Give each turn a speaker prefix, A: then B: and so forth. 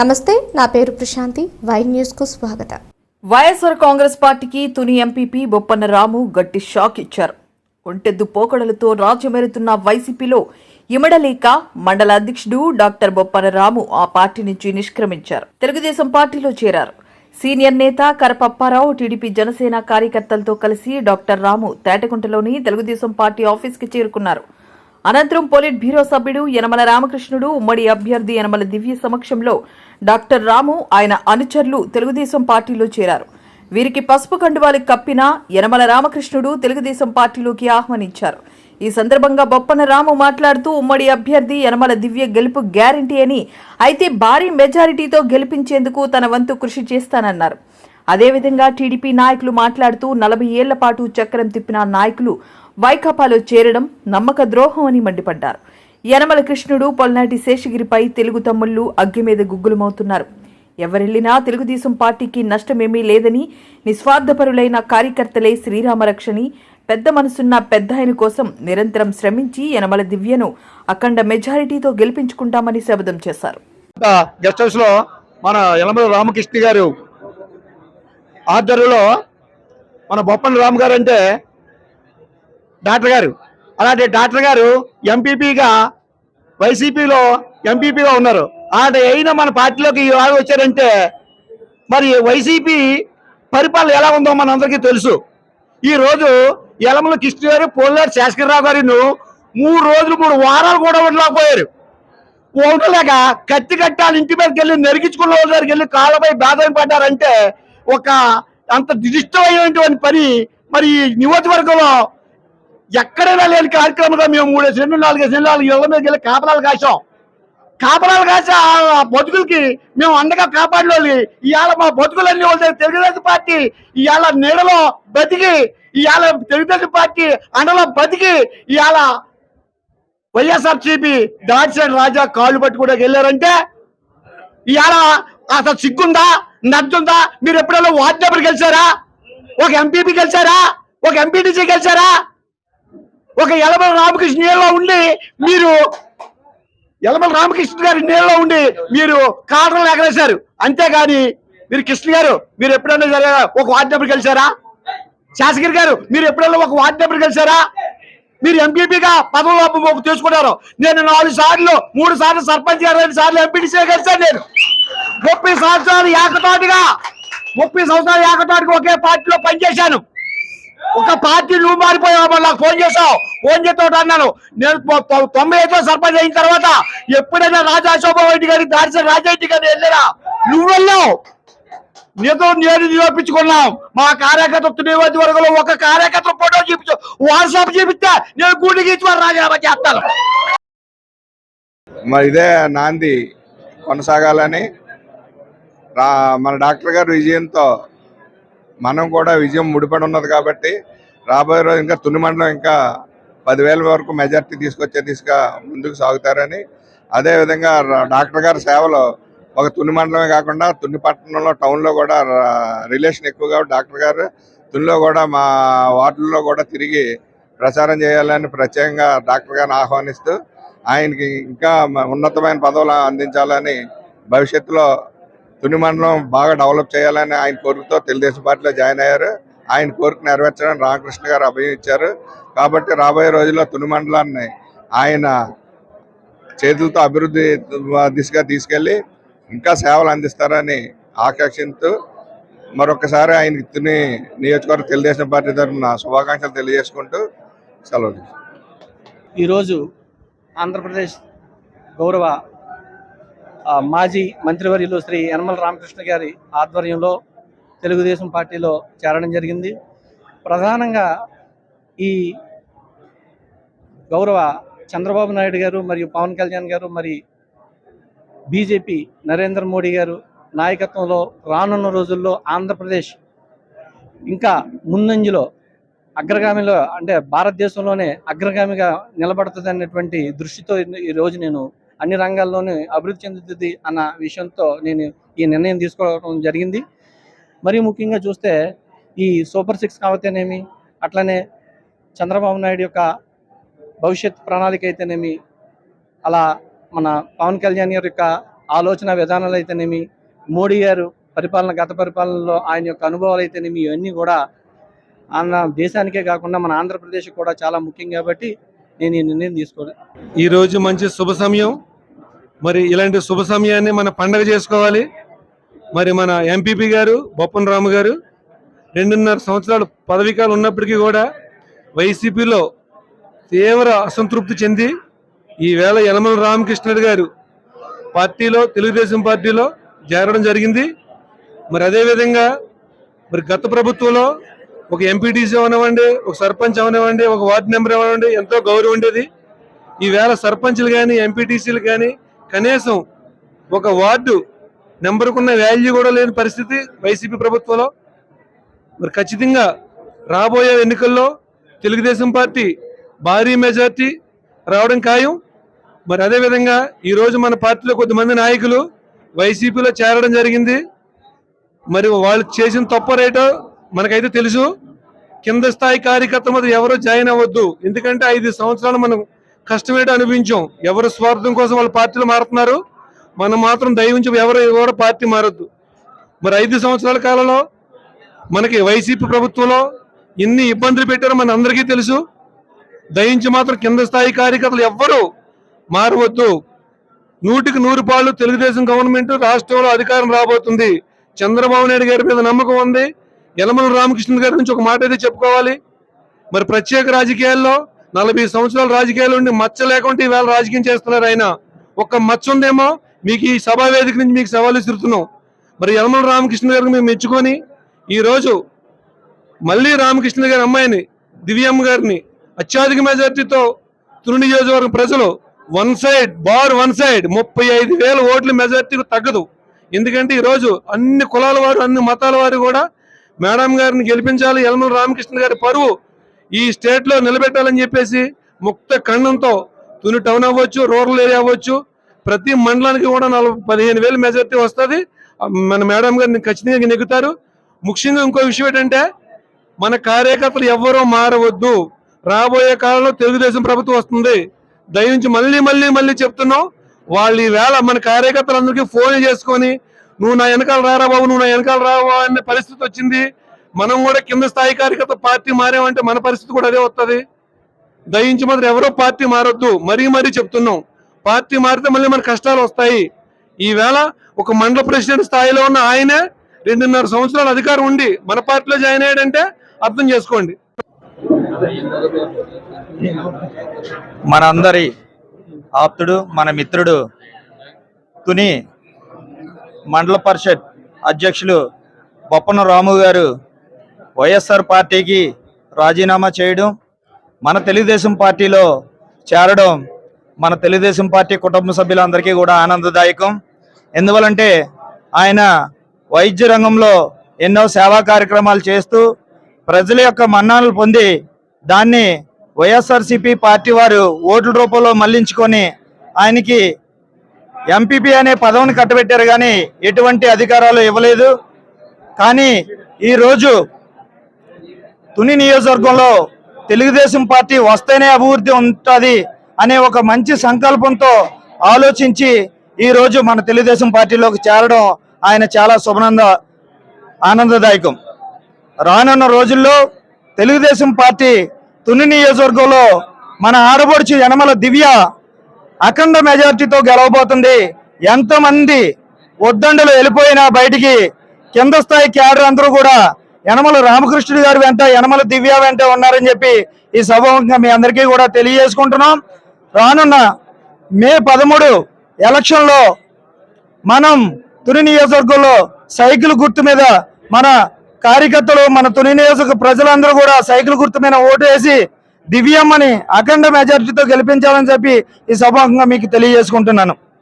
A: నమస్తే నా పేరు ప్రశాంతి. వై న్యూస్కు స్వాగతం.
B: వైఎస్ఆర్ కాంగ్రెస్ పార్టీకి తుని ఎంపీపీ బొప్పన్న రాము గట్టి షాక్ ఇచ్చారు. ఒంటెద్దు పోకడలతో రాజ్యమేరుతున్న వైసీపీలో ఇమడలేక మండల అధ్యక్షుడు డాక్టర్ బొప్పన్న రాము ఆ పార్టీ నుంచి నిష్క్రమించారు. తెలుగుదేశం పార్టీలో చేరారు. సీనియర్ నేత కరపప్పారావు టీడీపీ జనసేన కార్యకర్తలతో కలిసి డాక్టర్ రాము తేటగుంటలోని తెలుగుదేశం పార్టీ ఆఫీస్కి చేరుకున్నారు. అనంతరం పోలిట్ బ్యూరో సభ్యుడు యనమల రామకృష్ణుడు ఉమ్మడి అభ్యర్థి యనమల దివ్య సమక్షంలో డాక్టర్ రాము ఆయన అనుచరులు తెలుగుదేశం పార్టీలో చేరారు. వీరికి పసుపు కండువాలు కప్పిన యనమల రామకృష్ణుడు తెలుగుదేశం పార్టీలోకి ఆహ్వానించారు. ఈ సందర్భంగా బొప్పన రాము మాట్లాడుతూ ఉమ్మడి అభ్యర్థి యనమల దివ్య గెలుపు గ్యారంటీ అని అయితే భారీ మెజారిటీతో గెలిపించేందుకు తన వంతు కృషి చేస్తానన్నారు. అదేవిధంగా టీడీపీ నాయకులు మాట్లాడుతూ నలభై ఏళ్ళ పాటు చక్రం తిప్పిన నాయకులు వైకాపాలో చేరడం నమ్మక ద్రోహం అని మండిపడ్డారు. యనమల కృష్ణుడు పొల్నాటి శేషగిరిపై తెలుగు తమ్ముళ్ళు అగ్గి మీద గుగ్గులమవుతున్నారు. ఎవరెళ్ళినా తెలుగుదేశం పార్టీకి నష్టమేమీ లేదని నిస్వార్థపరులైన కార్యకర్తలే శ్రీరామరక్షని పెద్ద మనసున్న పెద్ద ఆయన కోసం నిరంతరం శ్రమించి యనమల దివ్యను అఖండ మెజారిటీతో గెలిపించుకుంటామని శబదం చేశారు.
C: గెస్ట్ హౌస్లో మన యనమల రామకృష్ణ గారు ఆధ్వర్యంలో మన బొప్పన రామ్ గారు అంటే డాక్టర్ గారు. అలాంటి డాక్టర్ గారు ఎంపీపీగా వైసీపీలో ఎంపీపీగా ఉన్నారు. అలాంటి అయినా మన పార్టీలోకి ఇవాళ వచ్చారంటే మరి వైసీపీ పరిపాలన ఎలా ఉందో మనందరికీ తెలుసు. ఈ రోజు యలమల కృష్ణ గారు పోలేరు శేషకర్రావు గారిను మూడు రోజులు మూడు వారాలు కూడా ఉండలేకపోయారు. ఉండలేక కత్తి కట్టాలి ఇంటి మీదకి వెళ్ళి నెరిగించుకున్న వాళ్ళ దగ్గరికి వెళ్ళి కాళ్ళపై బాధం పడ్డారంటే ఒక అంత దిష్టమైనటువంటి పని. మరి ఈ నియోజకవర్గంలో ఎక్కడైనా లేని కార్యక్రమంగా మేము మూడు రెండు నాలుగు సెంట్లు నాలుగు ఇళ్ళ మీద వెళ్ళి కాపలాలు కాసాం కాపలాలు కాసి ఆ బతుకులకి మేము అండగా కాపాడలేదు ఇవాళ మా బతుకులన్నీ వాళ్ళ తెలుగుదేశం పార్టీ ఇవాళ నీడలో బతికి ఇవాళ తెలుగుదేశం పార్టీ అండలో బతికి ఇవాళ వైఎస్ఆర్ సిపి దాడిసేడు రాజా కాళ్ళు పట్టుకోవడానికి వెళ్ళారంటే ఇవాళ అసలు సిగ్గుందా? నడ్డుందా మీరు ఎప్పుడైనా వార్డు నెంబర్ గెలిచారా? ఒక ఎంపీపీ గెలిచారా? ఒక ఎంపీటీసీ గెలిచారా? ఒక యలమల రామకృష్ణ నీళ్ళలో ఉండి మీరు యలమల రామకృష్ణ గారి నీళ్ళలో ఉండి మీరు కారణం ఎగరేశారు. అంతేగాని మీరు కృష్ణ గారు మీరు ఎప్పుడైనా సరే ఒక వార్డు నెంబర్ గెలిచారా? శాసగిరి గారు మీరు ఎప్పుడైనా ఒక వార్డు నెంబర్ గెలిచారా? మీరు ఎంపీపీగా పదవులు తీసుకున్నారు. నేను నాలుగు సార్లు మూడు సార్లు సర్పంచ్ గారు రెండు సార్లు ఎంపీటీసీ గెలిచాను నేను. ముప్పై సంవత్సరాలు ఏకతాటిగా ముప్పై సంవత్సరాలు ఏకతాటిగా ఒకే పార్టీలో పనిచేశాను. ఒక పార్టీ నువ్వు మారిపోయావు నాకు ఫోన్ చేసావు ఫోన్ చేస్తావు అన్నాను. నేను తొంభై ఐదులో సర్పంచ్ అయిన తర్వాత ఎప్పుడైనా రాజా శోభారెడ్డి గారి దాడిసిన రాజారెడ్డి గారిని వెళ్ళారా నువ్వు వెళ్ళావు. నీతో నేను నిరూపించుకున్నాం. మా కార్యకర్త నియోజకవర్గంలో ఒక కార్యకర్త ఫోటో చూపించు. వాట్సాప్ చూపిస్తే. నేను గుడికి ఇచ్చి వారు రాజీనామా చేస్తాను.
D: మరి ఇదే నాంది కొనసాగాలని రా మన డాక్టర్ గారు విజయంతో మనం కూడా విజయం ముడిపడి ఉన్నది కాబట్టి రాబోయే రోజు ఇంకా తుని మండలం ఇంకా పదివేల వరకు మెజార్టీ తీసుకొచ్చే దిశగా ముందుకు సాగుతారని అదేవిధంగా డాక్టర్ గారి సేవలు ఒక తుని మండలమే కాకుండా తుని పట్టణంలో టౌన్లో కూడా రిలేషన్ ఎక్కువగా డాక్టర్ గారు తునిలో కూడా మా వార్డుల్లో కూడా తిరిగి ప్రచారం చేయాలని ప్రత్యేకంగా డాక్టర్ గారిని ఆహ్వానిస్తూ ఆయనకి ఇంకా ఉన్నతమైన పదవులు అందించాలని భవిష్యత్తులో తుని మండలం బాగా డెవలప్ చేయాలని ఆయన కోరికతో తెలుగుదేశం పార్టీలో జాయిన్ అయ్యారు. ఆయన కోరిక నెరవేర్చడానికి రామకృష్ణ గారు అభయం ఇచ్చారు. కాబట్టి రాబోయే రోజుల్లో తుని మండలాన్ని ఆయన చేతులతో అభివృద్ధి దిశగా తీసుకెళ్ళి ఇంకా సేవలు అందిస్తారని ఆకాంక్షిస్తూ మరొకసారి ఆయనకి తిని నియోజకవర్గ తెలుగుదేశం పార్టీ తరఫున శుభాకాంక్షలు తెలియజేసుకుంటూ సెలవు
E: ఈరోజు ఆంధ్రప్రదేశ్ గౌరవ మాజీ మంత్రివర్యులు శ్రీ యనమల రామకృష్ణ గారి ఆధ్వర్యంలో తెలుగుదేశం పార్టీలో చేరడం జరిగింది. ప్రధానంగా ఈ గౌరవ చంద్రబాబు నాయుడు గారు మరియు పవన్ కళ్యాణ్ గారు మరి బీజేపీ నరేంద్ర మోడీ గారు నాయకత్వంలో రానున్న రోజుల్లో ఆంధ్రప్రదేశ్ ఇంకా ముందంజలో అగ్రగామిలో అంటే భారతదేశంలోనే అగ్రగామిగా నిలబడుతుంది అనేటువంటి దృష్టితో ఈ- రోజు నేను అన్ని రంగాల్లోనూ అభివృద్ధి చెందుతుంది అన్న విషయంతో నేను ఈ నిర్ణయం తీసుకోవడం జరిగింది. మరి ముఖ్యంగా చూస్తే ఈ సూపర్ సిక్స్ కావతేనేమి అట్లనే చంద్రబాబు నాయుడు యొక్క భవిష్యత్ ప్రణాళిక అయితేనేమి అలా మన పవన్ కళ్యాణ్ గారి యొక్క ఆలోచన విధానాలు అయితేనేమి మోడీ గారు పరిపాలన గత పరిపాలనలో ఆయన యొక్క అనుభవాలు అయితేనేమి ఇవన్నీ కూడా అన్న దేశానికే కాకుండా మన ఆంధ్రప్రదేశ్ కూడా చాలా ముఖ్యం కాబట్టి నేను ఈ నిర్ణయం తీసుకోవాలి
F: ఈ రోజు మంచి శుభ సమయం. మరి ఇలాంటి శుభ సమయాన్ని మన పండగ చేసుకోవాలి. మరి మన ఎంపీపీ గారు బొప్పన రాము గారు రెండున్నర సంవత్సరాలు పదవీకాలు ఉన్నప్పటికీ కూడా వైసీపీలో తీవ్ర అసంతృప్తి చెంది ఈవేళ యనమల రామకృష్ణుడు గారు పార్టీలో తెలుగుదేశం పార్టీలో చేరడం జరిగింది. మరి అదేవిధంగా మరి గత ప్రభుత్వంలో ఒక ఎంపీటీసీ అవనివ్వండి ఒక సర్పంచ్ అవనివ్వండి ఒక వార్డు మెంబర్ అవనివ్వండి ఎంతో గౌరవం ఉండేది. ఈవేళ సర్పంచ్లు కానీ ఎంపీటీసీలు కానీ కనీసం ఒక వార్డు నెంబర్కున్న వాల్యూ కూడా లేని పరిస్థితి వైసీపీ ప్రభుత్వంలో. మరి ఖచ్చితంగా రాబోయే ఎన్నికల్లో తెలుగుదేశం పార్టీ భారీ మెజార్టీ రావడం ఖాయం. మరి అదేవిధంగా ఈరోజు మన పార్టీలో కొద్దిమంది నాయకులు వైసీపీలో చేరడం జరిగింది. మరి వాళ్ళు చేసిన తప్పు రేటో మనకైతే తెలుసు. కింద స్థాయి కార్యకర్త మీద ఎవరు జాయిన్ అవ్వద్దు. ఎందుకంటే ఐదు సంవత్సరాలు మనం కష్టమేటో అనిపించాం ఎవరు స్వార్థం కోసం వాళ్ళ పార్టీలు మారుతున్నారు. మనం మాత్రం దయవుంచి ఎవరు ఎవరు పార్టీ మారొద్దు. మరి ఐదు సంవత్సరాల కాలంలో మనకి వైసీపీ ప్రభుత్వంలో ఎన్ని ఇబ్బందులు పెట్టారో మన అందరికీ తెలుసు. దయించి మాత్రం కింద స్థాయి కార్యకర్తలు ఎవ్వరూ మారవద్దు. నూటికి నూరు పాళ్ళు తెలుగుదేశం గవర్నమెంట్ రాష్ట్రంలో అధికారం రాబోతుంది. చంద్రబాబు నాయుడు గారి మీద నమ్మకం ఉంది. యలమల రామకృష్ణ గారి నుంచి ఒక మాట అయితే చెప్పుకోవాలి. మరి ప్రత్యేక రాజకీయాల్లో నలభై సంవత్సరాల రాజకీయాలు ఉండి మచ్చ లేకుండా ఈవేళ రాజకీయం చేస్తున్నారు ఆయన. ఒక్క మచ్చ ఉందేమో మీకు ఈ సభా వేదిక నుంచి మీకు సవాలు ఇస్తున్నాం మరి యలమల రామకృష్ణ గారిని మేము మెచ్చుకొని ఈరోజు మళ్ళీ రామకృష్ణ గారి అమ్మాయిని దివ్యమ్మ గారిని అత్యధిక మెజార్టీతో తుని నియోజకవర్గం ప్రజలు one side bar one side ముప్పై ఐదు వేల ఓట్ల మెజార్టీకి తగ్గదు. ఎందుకంటే ఈరోజు అన్ని కులాల వారు అన్ని మతాల వారు కూడా మేడం గారిని గెలిపించాలి యలమల రామకృష్ణ గారి పరువు ఈ స్టేట్లో నిలబెట్టాలని చెప్పేసి ముక్త ఖండంతో తుని టౌన్ అవ్వచ్చు రూరల్ ఏరియా అవ్వచ్చు ప్రతి మండలానికి కూడా నలభై పదిహేను వేలు మెజార్టీ వస్తుంది. మన మేడం గారిని ఖచ్చితంగా నెగ్గుతారు. ముఖ్యంగా ఇంకో విషయం ఏంటంటే మన కార్యకర్తలు ఎవ్వరూ మారవద్దు. రాబోయే కాలంలో తెలుగుదేశం ప్రభుత్వం వస్తుంది. దయించి మళ్ళీ మళ్ళీ మళ్ళీ చెప్తున్నాం వాళ్ళు ఈవేళ మన కార్యకర్తలందరికీ ఫోన్ చేసుకొని నువ్వు నా వెనకాల రారా బాబు నువ్వు నా వెనకాల రావా అనే పరిస్థితి వచ్చింది. మనం కూడా కింద స్థాయి కార్యకర్త పార్టీ మారామంటే మన పరిస్థితి కూడా అదే వస్తుంది దయించి మాత్రం ఎవరో పార్టీ మారొద్దు. మరీ మరీ చెప్తున్నాం. పార్టీ మారితే మళ్ళీ మన కష్టాలు వస్తాయి. ఈవేళ ఒక మండల ప్రెసిడెంట్ స్థాయిలో ఉన్న ఆయనే రెండున్నర సంవత్సరాల అధికారం ఉండి మన పార్టీలో జాయిన్ అయ్యాడంటే అర్థం చేసుకోండి.
G: మనందరి ఆప్తుడు మన మిత్రుడు తుని మండల పరిషత్ అధ్యక్షులు బొప్పన రాము గారు వైఎస్ఆర్ పార్టీకి రాజీనామా చేయడం మన తెలుగుదేశం పార్టీలో చేరడం మన తెలుగుదేశం పార్టీ కుటుంబ సభ్యులందరికీ కూడా ఆనందదాయకం. ఎందువలంటే ఆయన వైద్య రంగంలో ఎన్నో సేవా కార్యక్రమాలు చేస్తూ ప్రజల యొక్క మన్నాలు పొంది దాన్ని వైఎస్ఆర్సిపి పార్టీ వారు ఓట్ల రూపంలో మళ్ళించుకొని ఆయనకి ఎంపీపీ అనే పదవిని కట్టబెట్టారు కానీ ఎటువంటి అధికారాలు ఇవ్వలేదు. కానీ ఈరోజు తుని నియోజకవర్గంలో తెలుగుదేశం పార్టీ వస్తేనే అభివృద్ధి ఉంటుంది అనే ఒక మంచి సంకల్పంతో ఆలోచించి ఈ రోజు మన తెలుగుదేశం పార్టీలోకి చేరడం ఆయన చాలా శుభనంద ఆనందదాయకం. రానున్న రోజుల్లో తెలుగుదేశం పార్టీ తుని నియోజకవర్గంలో మన ఆడబడుచు యనమల దివ్య అఖండ మెజార్టీతో గెలవబోతుంది. ఎంతమంది ఒద్దండలు వెళ్ళిపోయినా బయటికి కింద స్థాయి క్యాడర్ అందరూ కూడా యనమల రామకృష్ణుడు గారి వెంట యనమల దివ్య వెంట ఉన్నారని చెప్పి ఈ సభాముఖంగా మీ అందరికీ కూడా తెలియజేసుకుంటున్నాం. రానున్న మే పదమూడు ఎలక్షన్లో మనం తుని నియోజకవర్గంలో సైకిల్ గుర్తు మీద మన కార్యకర్తలు మన తుని నియోజక ప్రజలందరూ కూడా సైకిల్ గుర్తు మీద ఓటు వేసి దివ్యమ్మని అఖండ మెజార్టీతో గెలిపించాలని చెప్పి ఈ సభంగా మీకు తెలియజేసుకుంటున్నాను.